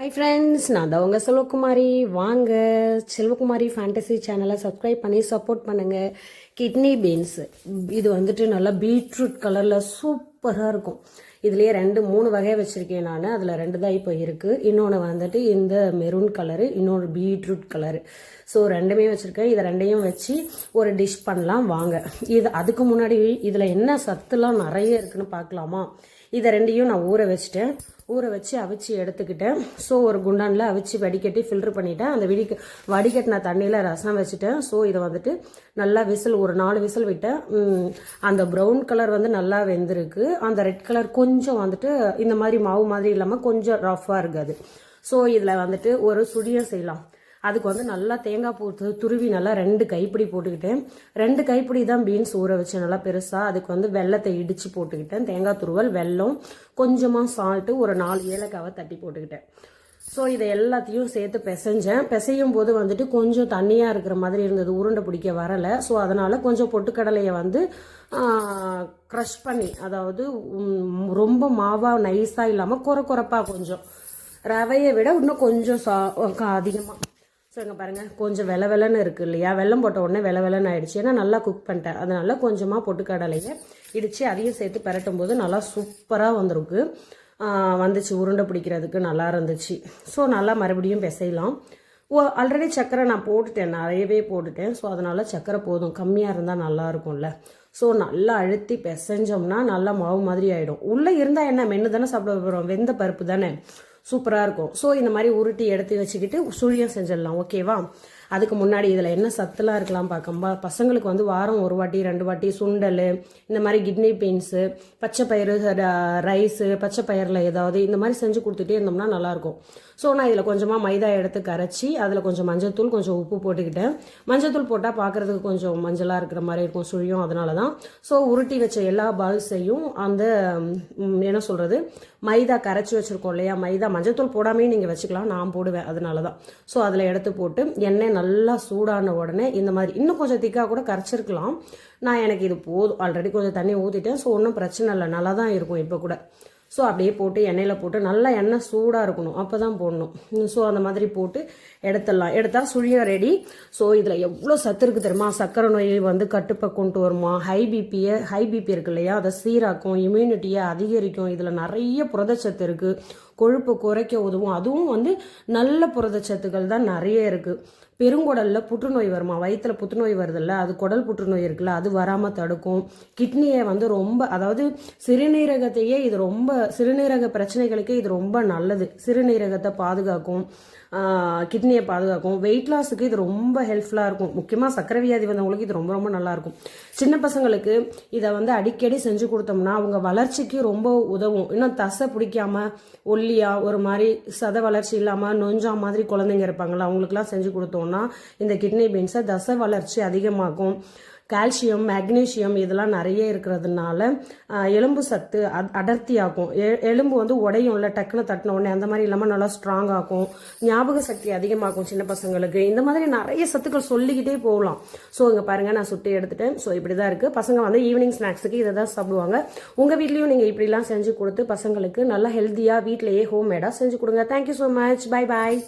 Hi friends நான் தான் உங்கள் செல்வகுமாரி. வாங்க. செல்வகுமாரி ஃபேண்டசி சேனலை சப்ஸ்கிரைப் பண்ணி சப்போர்ட் பண்ணுங்கள் கிட்னி பீன்ஸ் இது வந்துட்டு நல்லா பீட்ரூட் கலரில் சூப்பராக இருக்கும். இதுலேயே ரெண்டு மூணு வகை வச்சுருக்கேன் நான். அதில் ரெண்டு தான் இப்போ இருக்குது இன்னொன்று வந்துட்டு இந்த மெரூன் கலரு இன்னொன்று பீட்ரூட் கலரு ஸோ ரெண்டுமே வச்சுருக்கேன். இதை ரெண்டையும் வச்சு ஒரு டிஷ் பண்ணலாம். வாங்க. இது அதுக்கு முன்னாடி இதில் என்ன சத்துலாம் நிறைய இருக்குன்னு பார்க்கலாமா? இதை ரெண்டையும் நான் ஊற வச்சுட்டேன். ஊற வச்சு அவிச்சு எடுத்துக்கிட்டேன். ஸோ ஒரு குண்டானில் அவிச்சு வடிகட்டி ஃபில்ட்ரு பண்ணிட்டேன். அந்த விடி வடிகட்டின தண்ணியில் ரசம் வச்சுட்டேன். ஸோ இதை வந்துட்டு நல்லா விசில் ஒரு நாலு விசில் விட்டேன். அந்த ப்ரௌன் கலர் வந்து நல்லா வெந்திருக்கு. அந்த ரெட் கலர் கொஞ்சம் வந்துட்டு இந்த மாதிரி மாவு மாதிரி இல்லாமல் கொஞ்சம் ரஃப்பாக இருக்காது. ஸோ இதில் வந்துட்டு ஒரு சுடியம் செய்யலாம். அதுக்கு வந்து நல்லா தேங்காய் பூத்து துருவி நல்லா ரெண்டு கைப்பிடி போட்டுக்கிட்டேன். ரெண்டு கைப்பிடி தான் பீன்ஸ் ஊற வச்சு நல்லா பெருசாக அதுக்கு வந்து வெள்ளத்தை இடித்து போட்டுக்கிட்டேன். தேங்காய் துருவல் வெல்லம் கொஞ்சமாக சால்ட்டு ஒரு நாலு ஏலக்காவை தட்டி போட்டுக்கிட்டேன். ஸோ இதை எல்லாத்தையும் சேர்த்து பிசைஞ்சேன். பிசையும் போது வந்துட்டு கொஞ்சம் தண்ணியாக இருக்கிற மாதிரி இருந்தது. உருண்டை பிடிக்க வரலை. ஸோ அதனால் கொஞ்சம் பொட்டுக்கடலையை வந்து க்ரஷ் பண்ணி அதாவது ரொம்ப மாவாக நைஸாக இல்லாமல் குறை குறைப்பாக கொஞ்சம். ரவையை விட இன்னும் கொஞ்சம் சா அதிகமாக ஸோ இங்கே பாருங்கள் கொஞ்சம் வெலை வெலைன்னு இருக்குது இல்லையா? வெள்ளம் போட்ட உடனே வெலை வெலைன்னு ஆகிடுச்சு ஏன்னா நல்லா குக் பண்ணிட்டேன். அதனால கொஞ்சமாக பொட்டுக்கடலையை இடித்து அதையும் சேர்த்து பரட்டும் போது நல்லா சூப்பராக வந்திருக்கு. வந்துச்சு உருண்டை பிடிக்கிறதுக்கு நல்லா இருந்துச்சு. ஸோ நல்லா மறுபடியும் பிசையலாம். ஓ ஆல்ரெடி சக்கரை நான் போட்டுட்டேன். நிறையவே போட்டுட்டேன். ஸோ அதனால் சக்கரை போதும். கம்மியாக இருந்தால் நல்லா இருக்கும்ல. ஸோ நல்லா அழுத்தி பிசைஞ்சோம்னா நல்லா மாவு மாதிரி ஆகிடும் உள்ளே இருந்தால் என்ன? மென்று தானே சாப்பிட போகிறோம் வெந்த பருப்பு தானே. சூப்பராக இருக்கும். ஸோ இந்த மாதிரி உருட்டி எடுத்து வச்சுக்கிட்டு சுழியம் செஞ்சிடலாம். ஓகேவா அதுக்கு முன்னாடி இதில் என்ன சத்துலாம் இருக்கலாம் பார்க்கம்பா? பசங்களுக்கு வந்து வாரம் ஒரு வாட்டி ரெண்டு வாட்டி சுண்டல் இந்த மாதிரி கிட்னி பீன்ஸு பச்சை பயிறு ரைஸு பச்சை பயிரில் ஏதாவது இந்த மாதிரி செஞ்சு கொடுத்துட்டே இருந்தோம்னா நல்லாயிருக்கும். ஸோ நான் இதில் கொஞ்சமாக மைதா எடுத்து கரைச்சி அதில் கொஞ்சம் மஞ்சத்தூள் கொஞ்சம் உப்பு போட்டுக்கிட்டேன். மஞ்சத்தூள் போட்டால் பார்க்குறதுக்கு கொஞ்சம் மஞ்சளாக இருக்கிற மாதிரி இருக்கும் சுழியும் அதனால தான் ஸோ உருட்டி வச்ச எல்லா பால்ஸையும் அந்த என்ன சொல்கிறது மைதா கரைச்சி வச்சுருக்கோம் இல்லையா? மைதா மஞ்சத்தூள் போடாமே நீங்கள் வச்சுக்கலாம் நான் போடுவேன் அதனால தான் ஸோ அதில் எடுத்து போட்டு எண்ணெய் நல்லா சூடான உடனே இந்த மாதிரி இன்னும் கொஞ்சம் திக்காக கூட கரைச்சிருக்கலாம். நான் எனக்கு இது போதும். ஆல்ரெடி கொஞ்சம் தண்ணி ஊற்றிட்டேன் ஸோ ஒன்றும் பிரச்சனை இல்லை. நல்லா தான் இருக்கும் இப்போ கூட. ஸோ அப்படியே போட்டு எண்ணெயில் போட்டு நல்லா எண்ணெய் சூடாக இருக்கணும். அப்போ தான் போடணும். ஸோ அந்த மாதிரி போட்டு எடுத்துடலாம். எடுத்தால் சுழியம் ரெடி ஸோ இதில் எவ்வளோ சத்து இருக்குது தெரியுமா? சக்கரை நோய் வந்து கட்டுப்பை கொண்டு வருமா? ஹை பிபியை ஹை பிபி இருக்கு இல்லையா? அதை சீராக்கும் இம்யூனிட்டியை அதிகரிக்கும். இதில் நிறைய புரதச்சத்து இருக்குது கொழுப்பு குறைக்க உதவும். அதுவும் வந்து நல்ல புரதச்சத்துக்கள் தான் நிறைய இருக்குது பெருங்குடலில் புற்றுநோய் வருமா? வயிற்றில் புற்றுநோய் வருதில்ல அது குடல் புற்றுநோய் இருக்குல்ல அது வராமல் தடுக்கும். கிட்னியை வந்து ரொம்ப அதாவது சிறுநீரகத்தையே இது ரொம்ப சிறுநீரக பிரச்சனைகளுக்கே இது ரொம்ப நல்லது. சிறுநீரகத்தை பாதுகாக்கும். கிட்னியை பாதுகாக்கும். வெயிட் லாஸுக்கு இது ரொம்ப ஹெல்ப்ஃபுல்லாக இருக்கும். முக்கியமாக சக்கரை வியாதி வந்தவங்களுக்கு இது ரொம்ப ரொம்ப நல்லாயிருக்கும் சின்ன பசங்களுக்கு இதை வந்து அடிக்கடி செஞ்சு கொடுத்தோம்னா அவங்க வளர்ச்சிக்கு ரொம்ப உதவும். இன்னும் தசை பிடிக்காம ஒல்லியாக ஒரு மாதிரி சத வளர்ச்சி இல்லாமல் நொஞ்சா மாதிரி குழந்தைங்க இருப்பாங்களா அவங்களுக்குலாம் செஞ்சு கொடுத்தோம்னா இந்த கிட்னி பீன்ஸை தசை வளர்ச்சி அதிகமாகும். கால்சியம் மேக்னீஷியம் இதெல்லாம் நிறைய இருக்கிறதுனால எலும்பு சத்து அடர்த்தியாகும். எலும்பு வந்து உடையும் இல்லை டக்குன்னு தட்டின உடனே அந்த மாதிரி இல்லாமல் நல்லா ஸ்ட்ராங் ஆகும். ஞாபக சக்தி அதிகமாகும் சின்ன பசங்களுக்கு. இந்த மாதிரி நிறைய சத்துக்கள் சொல்லிக்கிட்டே போகலாம். ஸோ இங்கே பாருங்கள் நான் சுட்டி எடுத்துட்டேன். ஸோ இப்படி தான் இருக்குது பசங்க வந்து ஈவினிங் ஸ்நாக்ஸுக்கு இதை தான் சாப்பிடுவாங்க. உங்கள் வீட்லேயும் நீங்கள் இப்படிலாம் செஞ்சு கொடுத்து பசங்களுக்கு நல்லா ஹெல்த்தியாக வீட்டிலேயே ஹோம் மேடாக செஞ்சு கொடுங்க. Thank you so much bye bye